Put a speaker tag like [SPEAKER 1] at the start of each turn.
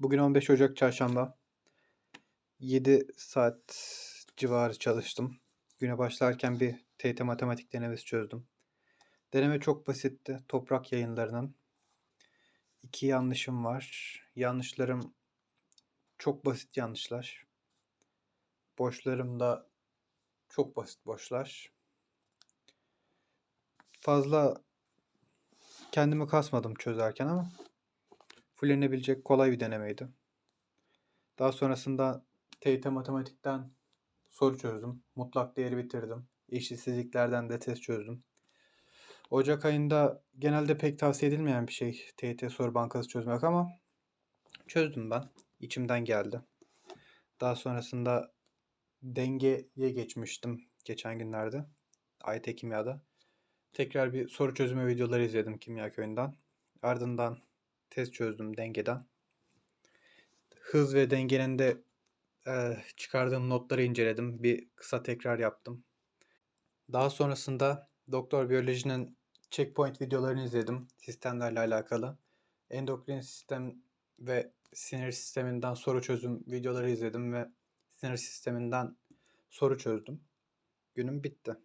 [SPEAKER 1] Bugün 15 Ocak Çarşamba. 7 saat civarı çalıştım. Güne başlarken bir TYT matematik denemesi çözdüm. Deneme çok basitti. Toprak yayınlarının. İki yanlışım var. Yanlışlarım çok basit yanlışlar. Boşlarım da çok basit boşlar. Fazla kendimi kasmadım çözerken ama fullenebilecek kolay bir denemeydi. Daha sonrasında TYT matematikten soru çözdüm. Mutlak değeri bitirdim. Eşitsizliklerden de test çözdüm. Ocak ayında genelde pek tavsiye edilmeyen bir şey TYT soru bankası çözmek ama çözdüm ben. İçimden geldi. Daha sonrasında dengeye geçmiştim geçen günlerde. AYT Kimya'da. Tekrar bir soru çözümü videoları izledim Kimya Köyü'nden. Ardından test çözdüm dengeden. Hız ve dengenin de e, çıkardığım notları inceledim. Bir kısa tekrar yaptım. Daha sonrasında doktor biyolojinin checkpoint videolarını izledim sistemlerle alakalı. Endokrin sistem ve sinir sisteminden soru çözüm videoları izledim ve sinir sisteminden soru çözdüm. Günüm bitti.